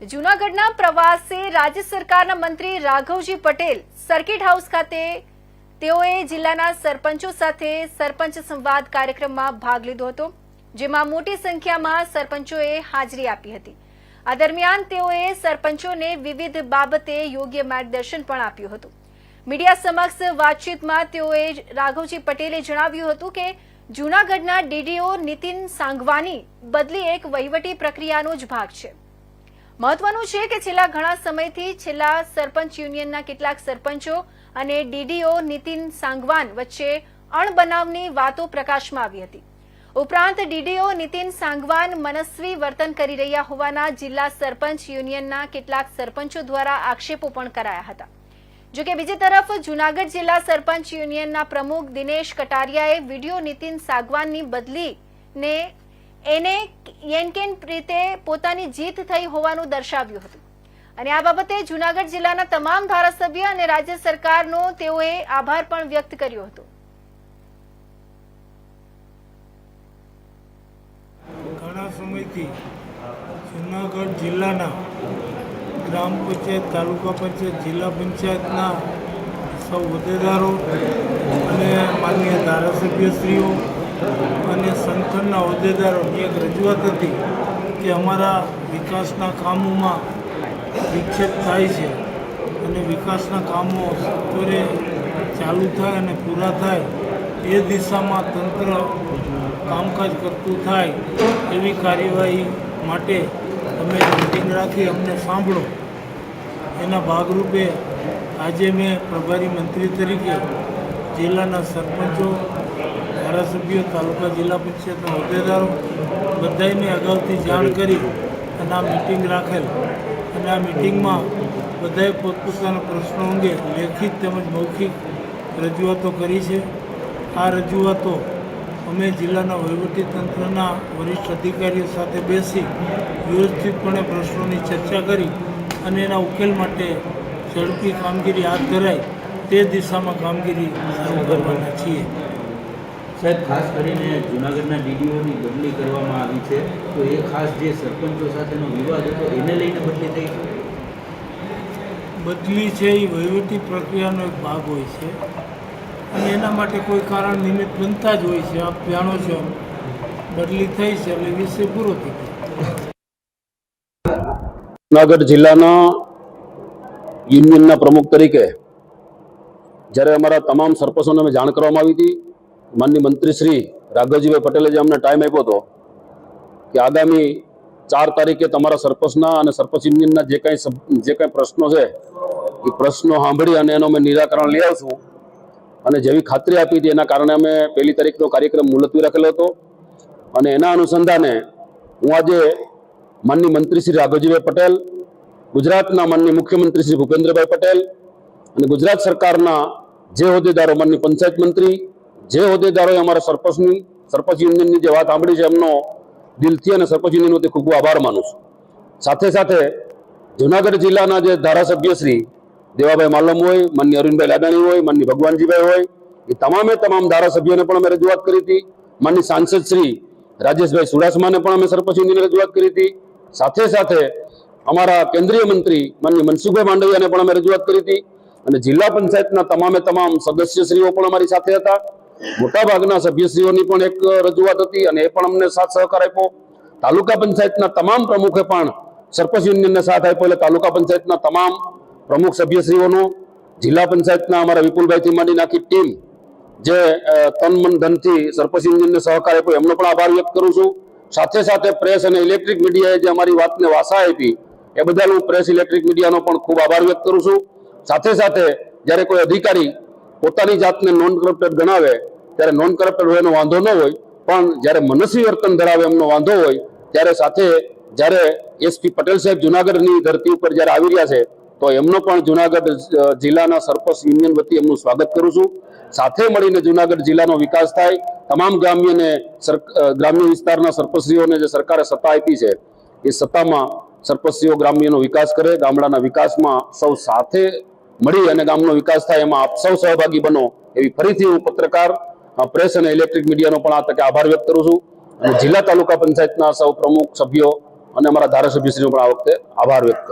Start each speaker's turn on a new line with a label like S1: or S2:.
S1: જૂનાગઢના પ્રવાસે રાજ્ય સરકારના મંત્રી રાઘવજી પટેલ સર્કિટ હાઉસ ખાતે તેઓએ જિલ્લાના સરપંચો સાથે સરપંચ સંવાદ કાર્યક્રમમાં ભાગ લીધો હતો, જેમાં મોટી સંખ્યામાં સરપંચોએ હાજરી આપી હતી. આ દરમિયાન તેઓએ સરપંચોને વિવિધ બાબતે યોગ્ય માર્ગદર્શન પણ આપ્યું હતું. મીડિયા સમક્ષ વાતચીતમાં તેઓએ રાઘવજી પટેલે જણાવ્યું હતું કે, જૂનાગઢના ડીડીઓ નીતિન સાંગવાની બદલી એક વહીવટી પ્રક્રિયાનો જ ભાગ છે. મહત્વનું છે કે છેલ્લા ઘણા સમયથી છેલ્લા સરપંચ યુનિયનના કેટલાક સરપંચો અને ડીડીઓ નીતિન સાંગવાન વચ્ચે અણબનાવની વાતો પ્રકાશમાં આવી હતી. ઉપરાંત ડીડીઓ નીતિન સાંગવાન મનસ્વી વર્તન કરી રહ્યા હોવાના જિલ્લા સરપંચ યુનિયનના કેટલાક સરપંચો દ્વારા આક્ષેપો પણ કરાયા હતા. જોકે બીજી તરફ જૂનાગઢ જિલ્લા સરપંચ યુનિયનના પ્રમુખ દિનેશ કટારિયાએ વીડિયો નીતિન સાગવાનની બદલીને એને યેનકેન રીતે પોતાની જીત થઈ હોવાનું દર્શાવ્યું હતું. અને આ બાબતે જુનાગઢ જિલ્લાના તમામ ધારાસભ્ય અને રાજ્ય સરકારનો તેઓએ આભાર પણ વ્યક્ત કર્યો હતો.
S2: ઘણા સમયથી જુનાગઢ જિલ્લાના ગ્રામ પંચાયત, તાલુકા પંચાયત, જિલ્લા પંચાયતના સૌ હોદ્દેદારો અને માન્ય ધારાસભ્યશ્રીઓ સંગઠનના હોદ્દેદારોની એક રજૂઆત હતી કે અમારા વિકાસના કામોમાં વિક્ષેપ થાય છે અને વિકાસના કામો સત્વરે ચાલુ થાય અને પૂરા થાય એ દિશામાં તંત્ર કામકાજ કરતું થાય એવી કાર્યવાહી માટે તમે મિટિંગ રાખી અમને સાંભળો. એના ભાગરૂપે આજે મેં પ્રભારી મંત્રી તરીકે જિલ્લાના સરપંચો ધારાસભ્યો, તાલુકા જિલ્લા પંચાયતના હોદ્દેદારો બધાને અગાઉથી જાણ કરી અને આ મિટિંગ રાખેલ. અને આ મિટિંગમાં બધાએ પોતપોતાના પ્રશ્નો અંગે લેખિત તેમજ મૌખિક રજૂઆતો કરી છે. આ રજૂઆતો અમે જિલ્લાના વહીવટીતંત્રના વરિષ્ઠ અધિકારીઓ સાથે બેસી વ્યવસ્થિતપણે પ્રશ્નોની ચર્ચા કરી અને એના ઉકેલ માટે ઝડપી કામગીરી હાથ ધરાય તે દિશામાં કામગીરી શરૂ કરવાના છીએ.
S3: સાહેબ ખાસ કરીને જૂનાગઢના ડીડીઓની બદલી કરવામાં આવી છે તો એ ખાસ જે સરપંચો સાથેનો વિવાદ હતો એને લઈને બદલી થઈ છે?
S2: બદલી છે એ વહીવટી પ્રક્રિયાનો એક ભાગ હોય છે. અને એના માટે કોઈ કારણ નિમિત્ત બનતા જ હોય છે. આપ જાણો છો બદલી થઈ છે એટલે વિષય પૂરો થઈ જૂનાગઢ
S4: જુનાગઢ જિલ્લાના યુનિયનના પ્રમુખ તરીકે જ્યારે અમારા તમામ સરપંચોને અમે જાણ કરવામાં આવી હતી માનની મંત્રી શ્રી રાઘવજીભાઈ પટેલે જે અમને ટાઈમ આપ્યો હતો કે આગામી ચાર તારીખે તમારા સરપંચના અને સરપંચ યુનિયનના જે કાંઈ જે કાંઈ પ્રશ્નો છે, એ પ્રશ્નો સાંભળી અને એનો અમે નિરાકરણ લઈ આવશું. અને જેવી ખાતરી આપી હતી એના કારણે અમે પહેલી તારીખનો કાર્યક્રમ મુલતવી રાખેલો હતો. અને એના અનુસંધાને હું આજે માનની મંત્રી શ્રી રાઘવજીભાઈ પટેલ, ગુજરાતના માનની મુખ્યમંત્રી શ્રી ભૂપેન્દ્રભાઈ પટેલ અને ગુજરાત સરકારના જે હોદ્દેદારો માનની પંચાયત મંત્રી જે હોદ્દેદારોએ અમારા સરપંચની, સરપંચ યુનિયનની જે વાત સાંભળી છે એમનો દિલથી અને સરપંચ યુનિયન વતી ખૂબ આભાર માનું છું. સાથે સાથે જૂનાગઢ જિલ્લાના જે ધારાસભ્ય શ્રી દેવાભાઈ માલમ હોય, માન્ય અરવિંદભાઈ લાડાણી હોય માનની ભગવાનજીભાઈ હોય, એ તમામે તમામ ધારાસભ્યોને પણ અમે રજૂઆત કરી હતી. માનની સાંસદ શ્રી રાજેશભાઈ સુડાસમાને પણ અમે સરપંચ યુનિયનની રજૂઆત કરી હતી. સાથે સાથે અમારા કેન્દ્રીય મંત્રી માનની મનસુખભાઈ માંડવિયાને પણ અમે રજૂઆત કરી હતી. અને જિલ્લા પંચાયતના તમામે તમામ સદસ્યશ્રીઓ પણ અમારી સાથે હતા. મોટાભાગના સભ્યશ્રીઓની પણ એક રજૂઆત હતી અને એ પણ અમને સાથ સહકાર આપ્યો. તાલુકા પંચાયતના તમામ પ્રમુખે પણ સરપંચ યુનિયનને સાથ આપ્યો એટલે તાલુકા પંચાયતના તમામ પ્રમુખ સભ્યશ્રીઓનો, જિલ્લા પંચાયતના અમારા વિપુલભાઈથી માંડીને આખી ટીમ જે તન મન ધનથી સરપંચ યુનિયનને સહકાર આપ્યો, એમનો પણ આભાર વ્યક્ત કરું છું. સાથે સાથે પ્રેસ અને ઇલેક્ટ્રિક મીડિયાએ જે અમારી વાતને વાસા આપી, એ બદલ હું પ્રેસ ઇલેક્ટ્રિક મીડિયાનો પણ ખૂબ આભાર વ્યક્ત કરું છું. સાથે સાથે જ્યારે કોઈ અધિકારી પોતાની જાતને નોન કરપ્ટેડ ગણાવે ત્યારે નોન કરપ્ટેડ હોય એનો વાંધો ન હોય, પણ જ્યારે મનસી વર્તન ધરાવે એમનો વાંધો હોય, ત્યારે સાથે જ્યારે એસપી પટેલ સાહેબ જુનાગઢની ધરતી ઉપર જ્યારે આવી રહ્યા છે, તો એમનો પણ જુનાગઢ જિલ્લાના સરપંચ યુનિયન વતી એમનું સ્વાગત કરું છું. સાથે મળીને જુનાગઢ જિલ્લાનો વિકાસ થાય. તમામ ગ્રામ્યને ગ્રામ્ય વિસ્તારના સરપંચશ્રીઓને જે સરકારે સત્તા આપી છે, એ સત્તામાં સરપંચશ્રીઓ ગ્રામ્યનો વિકાસ કરે, ગામડાના વિકાસમાં સૌ સાથે મળી અને ગામનો વિકાસ થાય, એમાં આપ સૌ સહભાગી બનો એવી ફરીથી હું પત્રકાર પ્રેસ અને ઇલેક્ટ્રિક મીડિયાનો પણ આ તકે આભાર વ્યક્ત કરું છું. અને જિલ્લા તાલુકા પંચાયતના સૌ પ્રમુખ સભ્યો અને અમારા ધારાસભ્યશ્રીનો પણ આ વખતે આભાર વ્યક્ત કરું